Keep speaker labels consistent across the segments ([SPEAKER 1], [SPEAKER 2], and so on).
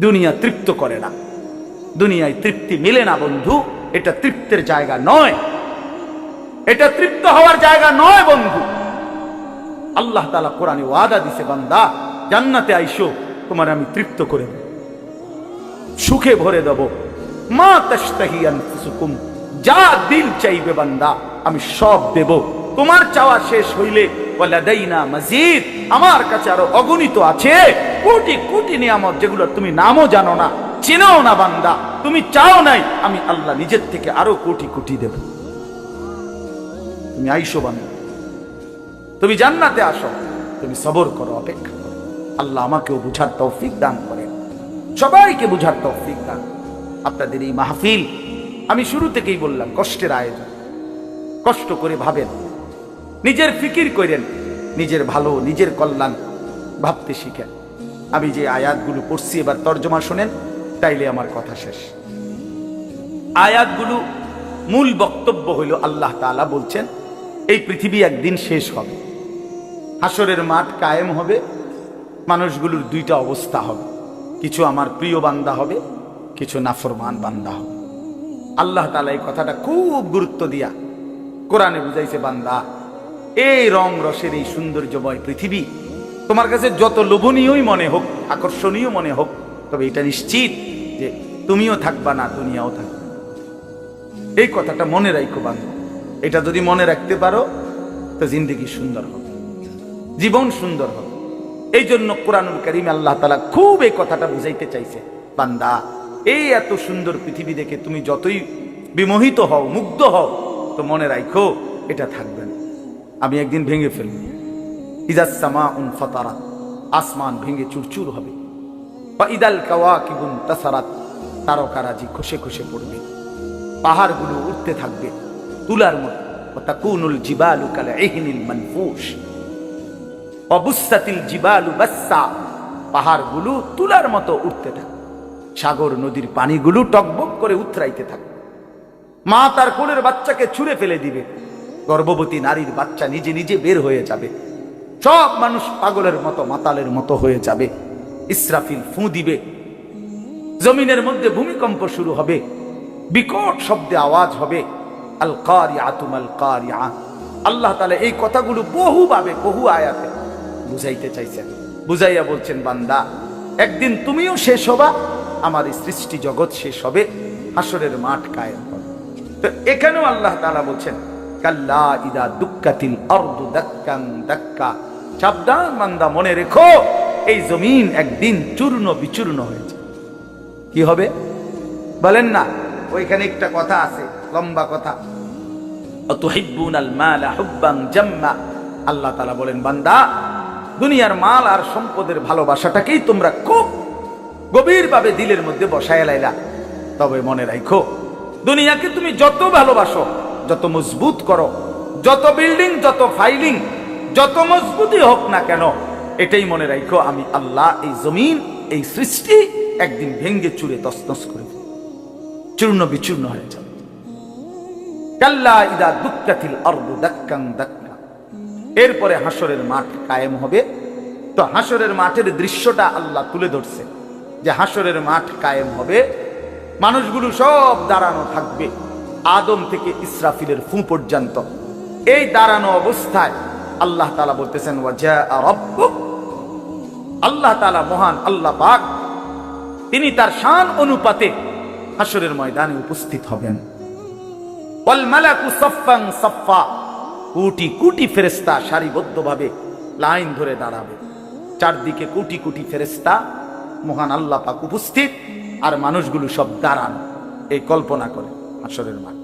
[SPEAKER 1] দুনিয়া তৃপ্ত করে না। দুনিয়ায় তৃপ্তি মিলে না, বন্ধু। এটা তৃপ্তের জায়গা নয়। এটা তৃপ্ত হওয়ার জায়গা নয়, বন্ধু। আল্লাহ তালা কোরআনে ওয়াদা দিছে, বান্দা, জান্নাতে আইসো, তোমার আমি তৃপ্ত করে দেব। সুখে ভরে দেব। মা তাস্তাহি আনফুসুকুম, যা দিল চাইবে বান্দা, আমি সব দেব। তোমার চাওয়া শেষ হইলে, ওয়ালাদাইনা মাজিদ, আমার কাছে আরও অগণিত আছে। কোটি কোটি নিয়ামত যেগুলো তুমি নামও জানো না, চিনাও না বান্দা। তুমি চাও নাই, আমি আল্লাহ নিজের থেকে আরও কোটি কোটি দেব। তুমি আইসো বান্দা। তুমি জান্নাতে আসো। তুমি সবর করো, অপেক্ষা করো। আল্লাহ আমাকেও বুঝার তৌফিক দান করে সবাইকে বুঝার তৌফিক দান। আপনাদের এই মাহফিল, আমি শুরু থেকেই বললাম, কষ্টের আয়োজন। কষ্ট করে ভাবেন। নিজের ফিকির করেন। নিজের ভালো, নিজের কল্যাণ ভাবতে শিখেন। আমি যে আয়াতগুলো পড়ছি, এবার তর্জমা শোনেন, তাইলে আমার কথা শেষ। আয়াতগুলো মূল বক্তব্য হইল আল্লাহ তাআলা বলছেন, এই পৃথিবী একদিন শেষ হবে। হাসরের মাঠ কায়েম হবে, মানুষগুলোর দুইটা অবস্থা হবে। কিছু আমার প্রিয় বান্দা হবে, কিছু নাফরমান বান্দা হবে। আল্লাহ তালা এই কথাটা খুব গুরুত্ব দিয়া কোরআনে বুঝাইছে, বান্দা, এই রং রসের এই সৌন্দর্যময় পৃথিবী তোমার কাছে যত লোভনীয়ই মনে হোক, আকর্ষণীয় মনে হোক, তবে এটা নিশ্চিত যে তুমিও থাকবা না, দুনিয়াও থাকবে এই কথাটা মনে রাখো বান্ধব। এটা যদি মনে রাখতে পারো, তো জিন্দগি সুন্দর হবে। জীবন সুন্দর হবে। এই জন্য কোরআনুল করিম আল্লাহ তালা খুব এই কথাটা বুঝাইতে চাইছে, বান্দা, এই এত সুন্দর পৃথিবী দেখে তুমি যতই বিমোহিত হও, মুগ্ধ হও, তো মনে রাখো এটা থাকবে না। আমি একদিন ভেঙে ফেলব। ইদাসমা উন আসমান ভেঙে চুরচুর হবে। বা ইদাল কাওয়া কিবুন তাসারাত, তারকারাজি খসে খসে পড়বে। পাহাড়গুলো উঠতে থাকবে তুলার মতো। তাকুনুল জিবালু কাল এহনিল মানফুস বাসা পাহাড়গুলো তুলার মতো উঠতে থাকে সাগর নদীর পানিগুলো টকবক করে উতরাইতে থাকে মা তার কোলের বাচ্চাকে ছুঁড়ে ফেলে দিবে। গর্ভবতী নারীর বাচ্চা নিজে নিজে বের হয়ে যাবে। সব মানুষ পাগলের মতো, মাতালের মতো হয়ে যাবে। ইসরাফিল ফু দিবে। জমিনের মধ্যে ভূমিকম্প শুরু হবে। বিকট শব্দে আওয়াজ হবে। আল কারিয়া তুমাল আল্লাহ তালা এই কথাগুলো বহুভাবে, বহু আয়াতে বুঝাইতে চাইছেন। বুঝাইয়া বলছেন, বান্দা, একদিন তুমিও শেষ হবা, আমার এই সৃষ্টি জগৎ শেষ হবে, হাসরের মাঠ হবে। তো এখানেও আল্লাহ তাআলা বলছেন, কাল্লা ইদা দুক্কাতিল অর্দু দাক্কাং দাক্কা। সাবধান বান্দা, মনে রেখো, এই জমিন একদিন চূর্ণ বিচূর্ণ হয়েছে। কি হবে? বলেন না, ওইখানে একটা কথা আছে, লম্বা কথা। আল্লাহ তাআলা বলেন, বান্দা, দুনিয়ার মাল আর সম্পদের ভালোবাসাটাকেই তোমরা খুব গভীরভাবে দিলের মধ্যে বসায় লাইলা। তবে মনে রাখো দুনিয়াকে তুমি যত ভালোবাসো, যত মজবুত করো, যত বিল্ডিং, যত ফাইলিং যত মজবুতই হোক না কেন, এটাই মনে রাখো আমি আল্লাহ এই জমিন, এই সৃষ্টি একদিন ভেঙ্গে চুরে তসনস করে চূর্ণ বিচূর্ণ হয়ে যাবে। কাল্লা ইদা অর্দু দাক্কাং দাক্কা। এরপরে হাসরের মাঠ কায়েম হবে। তো হাসরের মাঠের দৃশ্যটা আল্লাহ তুলে ধরছে, যে হাসরের মাঠ কায়েম হবে। মানুষগুলো সব দাঁড়ানো থাকবে, আদম থেকে ইসরাফিলের ফু পর্যন্ত। এই দাঁড়ানো অবস্থায় আল্লাহ তালা বলতেছেন আল্লাহ তালা মহান, আল্লাহ পাক, তিনি তার শান অনুপাতে হাসরের ময়দানে উপস্থিত হবেন। কোটি কোটি ফেরেস্তা সারিবদ্ধভাবে লাইন ধরে দাঁড়াবে। চারদিকে কোটি কোটি ফেরেস্তা মহান আল্লাহ পাক উপস্থিত, আর মানুষগুলো সব দাঁড়ান, এই কল্পনা করে আসরের মাঠ।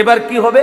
[SPEAKER 1] এবার কি হবে?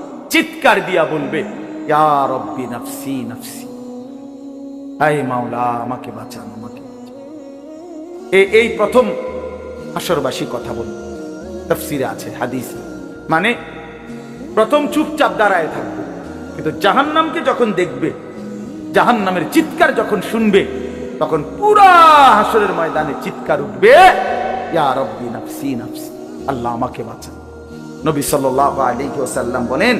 [SPEAKER 1] চিৎকার দিয়া বলবে নাফসি মাওলা, আমাকে বাঁচান, আমাকে এই প্রথম আসরবাসী কথা বলবে। তফসিরে আছে, হাদিস। মানে প্রথম চুপচাপ দাঁড়ায় থাকবে। কিন্তু জাহান্নামকে যখন দেখবে, জাহান্নামের চিৎকার যখন শুনবে, তখন পুরা হাসরের ময়দানে চিৎকার উঠবে নাফসি, আল্লাহ আমাকে বাঁচান। নবী সাল্লাল্লাহু আলাইহি ওয়াসাল্লাম বলেন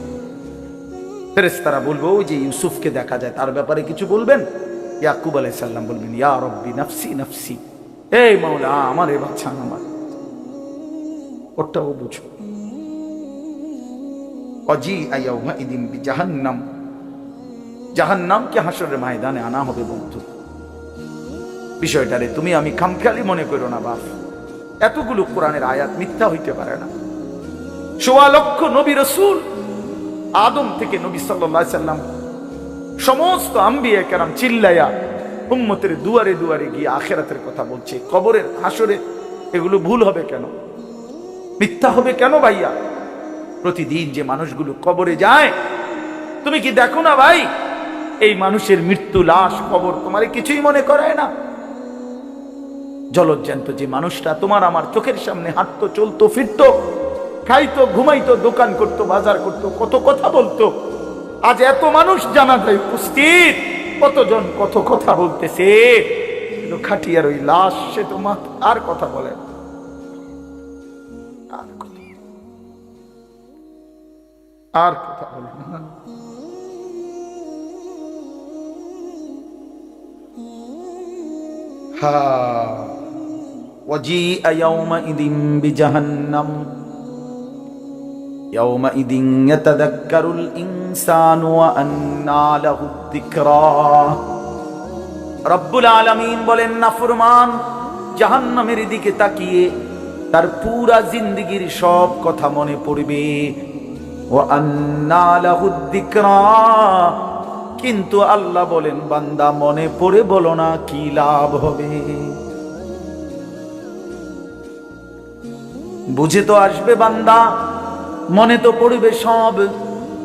[SPEAKER 1] ফেরেস্তারা বলব, ওই যে ইউসুফকে দেখা যায়, তার ব্যাপারে কিছু বলবেন? ইয়াকুব আলাইসাল্লাম বলবেন, ইয়া রব্বি নাফসি নাফসি। এই মাওলা, আমার এ বাচ্চান আমার। ওটাও বুঝো। অজি ইদিন জাহান্নাম জাহান্নামকে হাসরের ময়দানে আনা হবে বন্ধু। বিষয়টারে তুমি আমি খামখেয়ালি মনে করো না, বাপ। এতগুলো কোরআনের আয়াত মিথ্যা হইতে পারে না। সোয়া লক্ষ নবী রসুল আদম থেকে নবী সাল্লাম সমস্ত আম্বিয়া কেরাম চিল্লাইয়া উম্মতের দুয়ারে দুয়ারে গিয়ে আখেরাতের কথা বলছে। কবরের হাসরে এগুলো ভুল হবে কেন? মিথ্যা হবে কেন ভাইয়া? প্রতিদিন যে মানুষগুলো কবরে যায়, তুমি কি দেখো না ভাই? এই মানুষের মৃত্যু লাশ কবর তোমার কিছুই মনে করায় না। জলজ্জান্ত যে মানুষটা তোমার আমার চোখের সামনে হাঁটতো, চলতো, ফিরতো খাইতো ঘুমাইতো দোকান করতো বাজার করতো কত কথা বলতো আজ এত মানুষ জানা যায় উপস্থিত কতজন কত কথা বলতেছে কিন্তু খাটিয়ার ওই লাশ সে তো মা আর কথা বলে না। আর কথা আর কথা বলে না ها وجيء يومئذ بجهنم يومئذ يتذكر الإنسان وأنى له الذكرى রব্বুল আলামিন বলেন না ফরমান জাহান্নামের দিকে তাকিয়ে তার পুরা জিন্দগির সব কথা মনে পড়বে ও আন্না লাহু যিকরা কিন্তু আল্লাহ বলেন বান্দা মনে পড়ে বলো না কি লাভ হবে বুঝে তো আসবে বান্দা মনে তো পড়বে সব।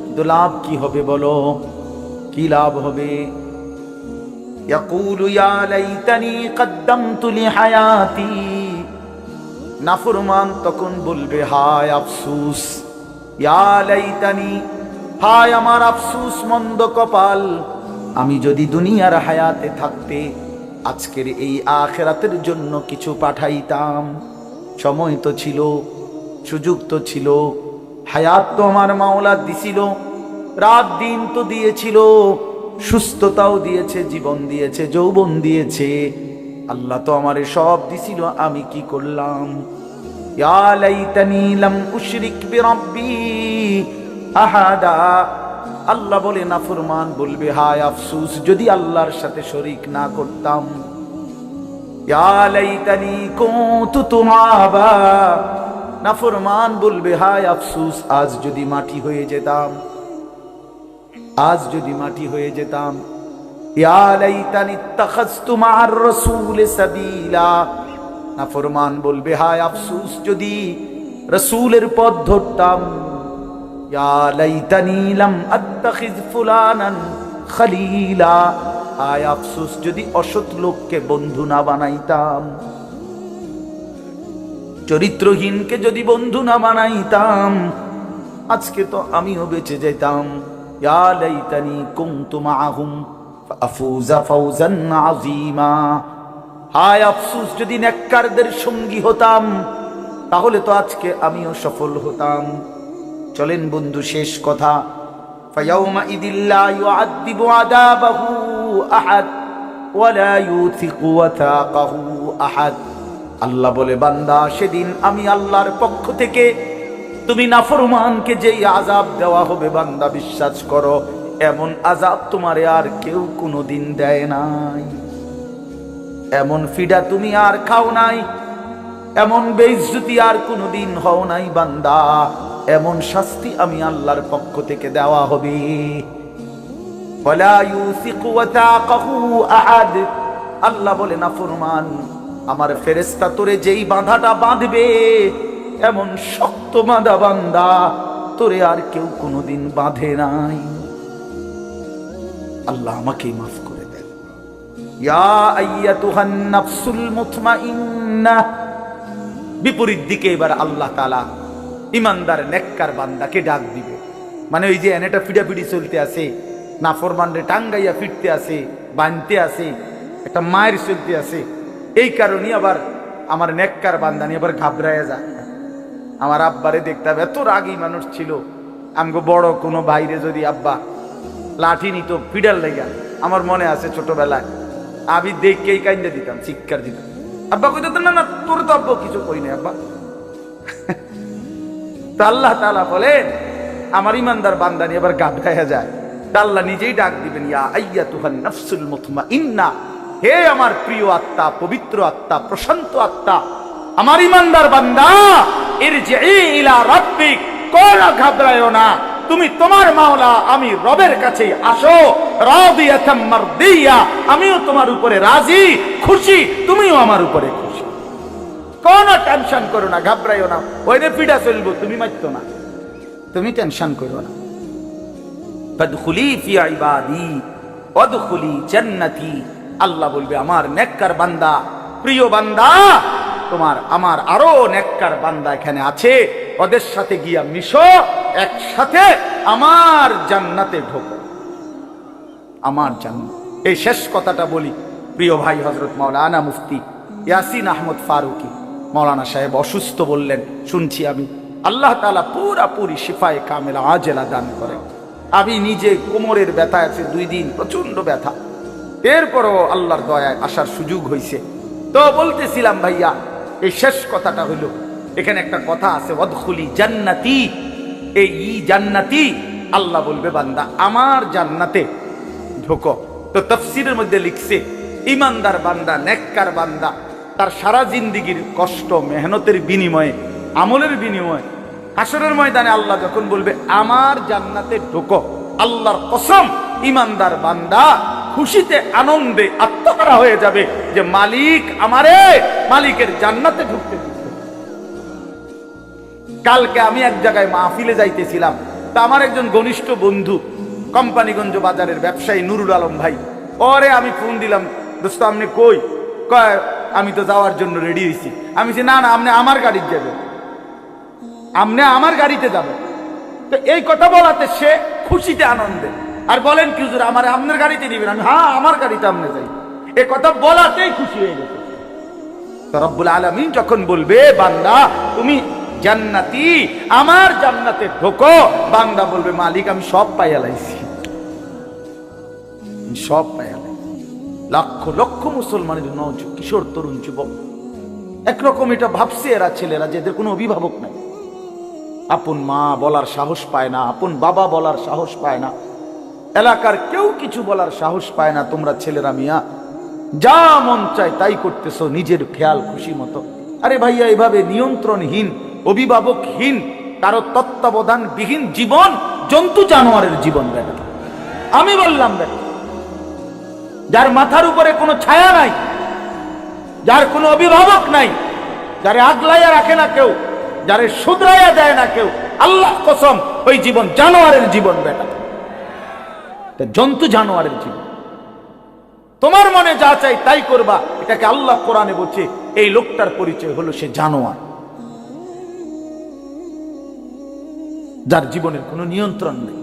[SPEAKER 1] কিন্তু লাভ কি হবে বলো? কি লাভ হবে? ইয়াকুলু ইয়া লাইতানি কদ্দামতু লিহায়াতি। নাফরমান তখন বলবে, হায় আফসুস, ইয়া লাইতানি, হায় আমার আফসুস মন্দ কপাল। আমি যদি দুনিয়ার হায়াতে থাকতে, আজকের এই আখেরাতের জন্য কিছু পাঠাইতাম। সময় তো ছিল, সুযোগ তো ছিল। হায়াত তো আমার মাওলা দিছিল, রাত দিন তো দিয়েছিল, সুস্থতাও দিয়েছে, জীবন দিয়েছে, যৌবন দিয়েছে। আল্লাহ তো আমারে সব দিছিল, আমি কি করলাম? আল্লাহ বলে, নাফরমান বলবে, হায় আফসুস, যদি আল্লাহর সাথে শরিক না করতাম। নাফরমান বলবে, হায় আফসুস, আজ যদি মাটি হয়ে যেতাম, আজ যদি মাটি হয়ে যেতাম নাফরমান বলবে, হায় আফসুস, যদি রাসূলের পথ ধরতাম হায় আফসুস, যদি অসৎ লোককে বন্ধু না বানাইতাম চরিত্রহীনকে যদি বন্ধু না বানাইতাম, আজকে তো আমিও বেঁচে যেতাম ইয়া লাইতানি কুনতু মাআহুম ফাফুজা ফাওজান আযীমা। হায় আফসোস, যদি নেককারদের সঙ্গী হতাম, তাহলে তো আজকে আমিও সফল হতাম। চলেন বন্ধু, শেষ কথা। ফায়াউমা ইদিল্লা ইউআদ্দিবু আদাবাহু আহাদ ওয়ালা ইউথিকু ওয়াথাকাহু আহাদ। আল্লাহ বলে, বান্দা, সেদিন আমি আল্লাহর পক্ষ থেকে তুমি নাফরমানকে যেই আজাব দেওয়া হবে, বান্দা, বিশ্বাস করো, এমন আজাব তোমারে আর কেউ কোনো দিন দেয় নাই। এমন ফিডা তুমি আর খাও নাই, এমন বেইজ্জুতি আর কোনো দিন হও নাই, বান্দা, এমন শাস্তি আমি আল্লাহর পক্ষ থেকে দেওয়া হবে। আল্লাহ বলে না ফরমান আমার ফেরেস্তা তোরে যেই বাঁধাটা বাঁধবে, এমন শক্ত বাঁধা বান্দা তোরে আর কেউ কোনোদিন বাঁধে নাই। আল্লাহ আমাকেই মাফ করে বিপরীত দিকে এবার আল্লাহ তাআলা ইমানদার নেককার বান্দাকে ডাক দিবে। মানে ওই যে এনেটা ফিডাফিডি চলতে আছে, নাফরমানরে টাঙ্গাইয়া ফিরতে আছে, বানতে আছে, একটা মায়ের চলতে আছে এই কারণে আবার আমার নেককার বান্দা নিয়ে আবার ঘাবড়াইয়া যায়। আমার আব্বারে দেখতাম এত রাগী মানুষ ছিল। আমগো বড় কোনো বাইরে যদি আব্বা লাঠি নিত ফিডাল লেগা, আমার মনে আছে ছোটবেলায়। আমি দেখকেই কাইন্দা দিতাম, চিৎকার দিতাম। আব্বা কইতো, না না, তোর তো আব্বা কিছু কই নাই আব্বা। তো আল্লাহ তাআলা বলেন, আমার ইমানদার বান্দানি আবার গাবড়াইয়া যায়। আল্লাহ নিজেই ডাক দিবেন, ইয়া আইয়া তুহান নফসুল মুতমাইন্না। হে আমার প্রিয় আত্মা, পবিত্র আত্মা, প্রশান্ত আত্মা, আমার ইমানদার বান্দা এর যে ইলা রাব্বিক কোন ঘাবড়ায়ও না। তুমি তোমার মাওলা, আমি রবের কাছে আসো। আমিও তোমার উপরে রাজি, খুশি, তুমিও আমার উপরে খুশি। কোনো টেনশন করো না ঘাবড়াইও না। ওই রে পিঠা চলবো, তুমি মারতো না। তুমি টেনশন করো না। ফাদখুলি ফি ইবাদি ওয়াদখুলি জান্নাতি। আল্লাহ বলবে, আমার নেককার বান্দা, প্রিয় বান্দা, তোমার, আমার আরও নেককার বান্দা এখানে আছে। ওদের সাথে গিয়া মিশো, একসাথে আমার জান্নাতে ঢোকো। আমার জান্নাত। এই শেষ কথাটা বলি, প্রিয় ভাই হজরত মাওলানা মুফতি ইয়াসিন আহমদ ফারুকি, মাওলানা সাহেব অসুস্থ বললেন, শুনছি আমি, আল্লাহ তালা পুরাপুরি শিফায়ে কামেলা আজেলা দান করেন। আমি নিজে কোমরের ব্যথা আছে, দুই দিন প্রচণ্ড ব্যথা। এরপরও আল্লাহর দয়ায় আসার সুযোগ হয়েছে তো বলতেছিলাম, ভাইয়া, এই শেষ কথাটা হইল। এখানে একটা কথা আছে অদখুলি জান্নাতি। এই ই জান্নাতি, আল্লাহ বলবে, বান্দা, আমার জান্নাতে ঢোকো। তো তফসিরের মধ্যে লিখছে, ইমানদার বান্দা, নেককার বান্দা, তার সারা জিন্দিগির কষ্ট, মেহনতের বিনিময়ে, আমলের বিনিময়ে, হাসরের ময়দানে আল্লাহ যখন বলবে, আমার জান্নাতে ঢোকো, আল্লাহর কসম, ইমানদার বান্দা খুশিতে আনন্দে আত্মহারা হয়ে যাবে যে মালিক আমারে মালিকের জান্নাতে ঢুকতে কালকে আমি এক জায়গায় মাহফিলে যাইতেছিলাম। তা আমার একজন ঘনিষ্ঠ বন্ধু কোম্পানিগঞ্জ বাজারের ব্যবসায়ী নুরুল আলম ভাই। ওরে আমি ফোন দিলাম দোস্ত আপনি কই? কয় আমি তো যাওয়ার জন্য রেডি হয়েছি আমি বলছি, না না আপনি আমার গাড়িতে যাবে আপনি আমার গাড়িতে যাবেন। তো এই কথা বলাতে সে খুশিতে আনন্দে আর বলেন কি, হুজুর, আমার আপনার গাড়িতে দিবেন, আমি হ্যাঁ আমার গাড়িতে আপনি যাই। এই কথা বলাতেই খুশি হয়ে গেছে। রব্বুল আলমিন যখন বলবে, বান্দা, তুমি জান্নাতি, আমার জান্নাতে ঢোকো, বান্দা বলবে, মালিক, আমি সব পাইয়া লাইছি সব পাইয়া লাইছি লক্ষ লক্ষ মুসলমানের নজ কিশোর, তরুণ, যুবক। একরকম এটা ভাবছে এরা, ছেলেরা, যে এদের কোনো অভিভাবক নাই। আপন মা বলার সাহস পায় না, আপন বাবা বলার সাহস পায় না। এলাকার কেউ কিছু বলার সাহস পায় না, তোমরা ছেলেরা মিয়া। যা মন চায় তাই করতেছো, নিজের খেয়াল খুশি মতো। আরে ভাইয়া, এভাবে নিয়ন্ত্রণহীন, অভিভাবকহীন, কারও তত্ত্বাবধান বিহীন জীবন, জন্তু জানোয়ারের জীবন বেটা আমি বললাম বেটা যার মাথার উপরে কোনো ছায়া নাই, যার কোনো অভিভাবক নাই, যারে আগলাইয়া রাখে না কেউ, যারে শুধরাইয়া দেয় না কেউ, আল্লাহ কসম, ওই জীবন জানোয়ারের জীবন বেটা জন্তু জানোয়ারের জীবন তোমার মনে যা চাই তাই করবা। এটাকে আল্লাহ কোরআনে বলছে, এই লোকটার পরিচয় হলো সে জানোয়ার। যার জীবনের কোনো নিয়ন্ত্রণ নেই।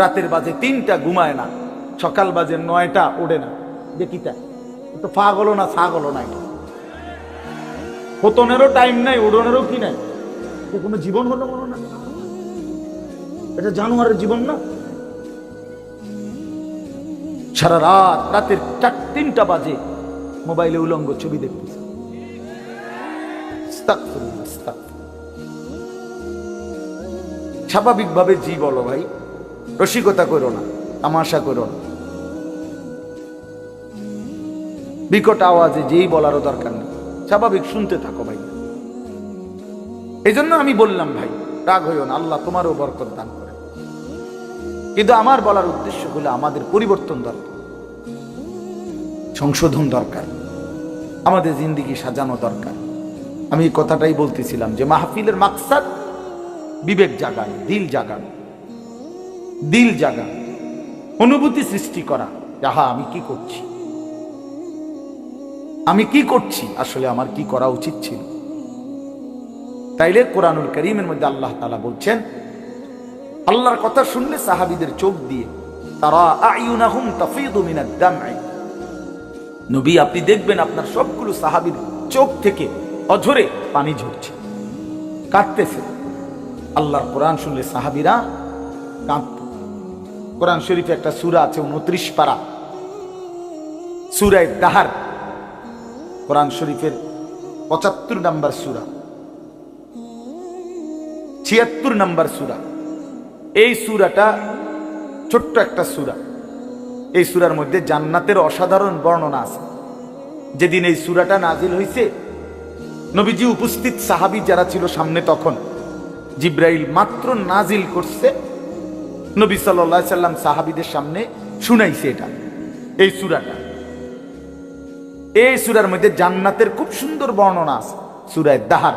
[SPEAKER 1] রাতের বাজে তিনটা ঘুমায় না, সকাল বাজে নয়টা ওড়ে না। দেখিতা তো পাগলো না ছাগলো না এটা পতনেরও টাইম নাই, উড়নেরও কি নাই? কোনো জীবন হলো না এটা জানোয়ারের জীবন না? সারা রাত, রাতের চার, তিনটা বাজে মোবাইলে উলঙ্গ ছবি দেখতেছে। স্বাভাবিকভাবে জি বলো ভাই, রসিকতা করো না, তামাশা করো না। বিকট আওয়াজে যেই বলারও দরকার নেই। স্বাভাবিক শুনতে থাকো ভাই। এই জন্য আমি বললাম ভাই, রাগ হইও না, আল্লাহ তোমারও বরকত দান করে কিন্তু আমার বলার উদ্দেশ্য হলো আমাদের পরিবর্তন দরকার। সংশোধন দরকার। আমাদের জিন্দিগি সাজানো দরকার। আমি কথাটাই বলতেছিলাম যে মাহফিলের মাকসাদ বিবেক জাগান, দিল জাগান। দিল জাগান। অনুভূতি সৃষ্টি করা। যাহা আমি কি করছি? আমি কি করছি? আসলে আমার কি করা উচিত ছিল? তাইলে কোরআনুল করিমের মধ্যে আল্লাহ তালা বলছেন আল্লাহর কথা শুনলে সাহাবিদের চোখ দিয়ে, তারা আইউনাহুম তাফিদু মিনাদ দামঈ। নবী, আপনি দেখবেন আপনার সবগুলো সাহাবীর চোখ থেকে অঝরে পানি ঝরছে, কাঁদতেছে। আল্লাহর কোরআন শুনলে সাহাবীরা কাঁদত। কোরআন শরীফে একটা সূরা আছে উনত্রিশ পারা। সূরায়ে দাহার, কোরআন শরীফের পঁচাত্তর নাম্বার সূরা। ছিয়াত্তর নাম্বার সূরা। এই সুরাটা ছোট্ট একটা সুরা। এই সুরার মধ্যে জান্নাতের অসাধারণ বর্ণনা আছে। যেদিন এই সুরাটা নাজিল হয়েছে নবীজি উপস্থিত সাহাবী যারা ছিল সামনে তখন, জিব্রাইল মাত্র নাজিল করছে, নবী সাল্লাহ সাল্লাম সাহাবীদের সামনে শুনাইছে এটা, এই সুরাটা। এই সুরার মধ্যে জান্নাতের খুব সুন্দর বর্ণনা আছে, সূরায় দাহার।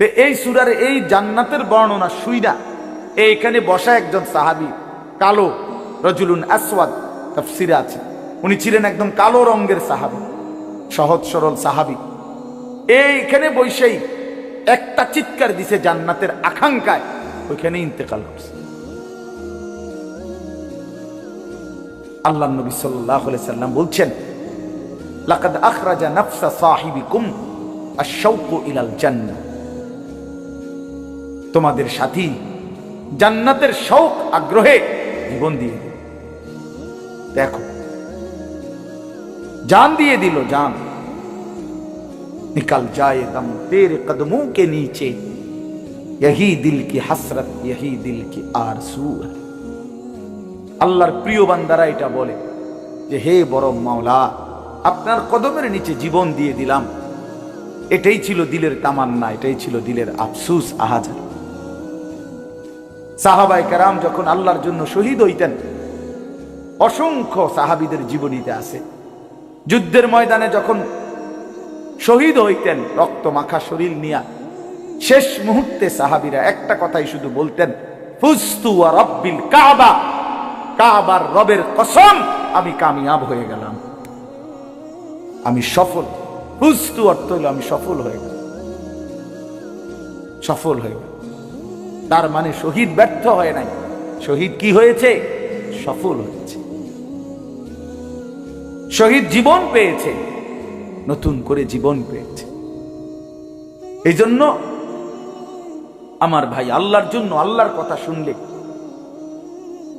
[SPEAKER 1] এই সুরার এই জান্নাতের বর্ণনা শুইনা এইখানে বসা একজন সাহাবী, কালো, রজুলুন আসওয়াদ, তাফসিরে আছে। উনি ছিলেন একদম কালো রঙের সাহাবী, সহজ সরল সাহাবী। এইখানে বৈশাই একটা চিৎকার দিছে জান্নাতের আকাঙ্ক্ষায় ওইখানে ইন্তেকাল করছে আল্লাহ নবী সাল্লাহ সাল্লাম বলছেন, লাকাদ আখরাজা নাফসা সাহিবিকুম আশ-শাওকু ইলাল জান্নাহ। তোমাদের সাথী জান্নাতের শৌক আগ্রহে জীবন দিয়ে দিল দেখো जान दिए दिलो जान निकल जाए दम तेरे कदमों के नीचे यही दिल की हसरत यही दिल की आरसू है আল্লাহর প্রিয় বান্দারা এটা বলে যে হে বড় মাওলা আপনার কদমের নিচে জীবন দিয়ে দিলাম এটাই ছিল দিলের তামান্না এটাই ছিল দিলের আফসুস আহাজার সাহাবাই কারাম যখন আল্লাহর জন্য শহীদ হইতেন, অসংখ্য সাহাবিদের জীবনীতে আছে। যুদ্ধের ময়দানে যখন শহীদ হইতেন, রক্ত মাখা শরীর নিয়া, শেষ মুহূর্তে সাহাবিরা একটা কথাই শুধু বলতেন, ফুস্তু রব্বিল কাবা, কাবার রবের কসম, আমি কামিয়াব হয়ে গেলাম। আমি সফল। ফুস্তু অর্থ হলো আমি সফল হয়ে গেলাম। সফল হয়ে তার মানে শহীদ ব্যর্থ হয় নাই। শহীদ কি হয়েছে? সফল হয়েছে। শহীদ জীবন পেয়েছে, নতুন করে জীবন পেয়েছে। এই জন্য আমার ভাই আল্লাহর জন্য আল্লাহর কথা শুনলে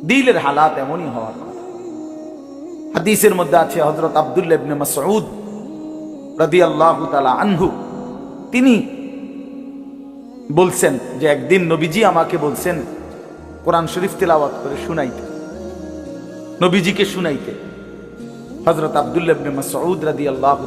[SPEAKER 1] দিলের হালাত এমনই হওয়ার কথা। হাদিসের মধ্যে আছে হজরত আবদুল্লাহ ইবনে মাসউদ রাদিয়াল্লাহু তাআলা আনহু। তিনি বলছেন যে একদিন নবীজি আমাকে বলছেন, কোরআন শরীফ তেলাওয়াত করে শুনাইতে। নবীজিকে শুনাইতে। হজরত আবদুল্লাহ মাসউদ রাদি রাদিয়াল্লাহু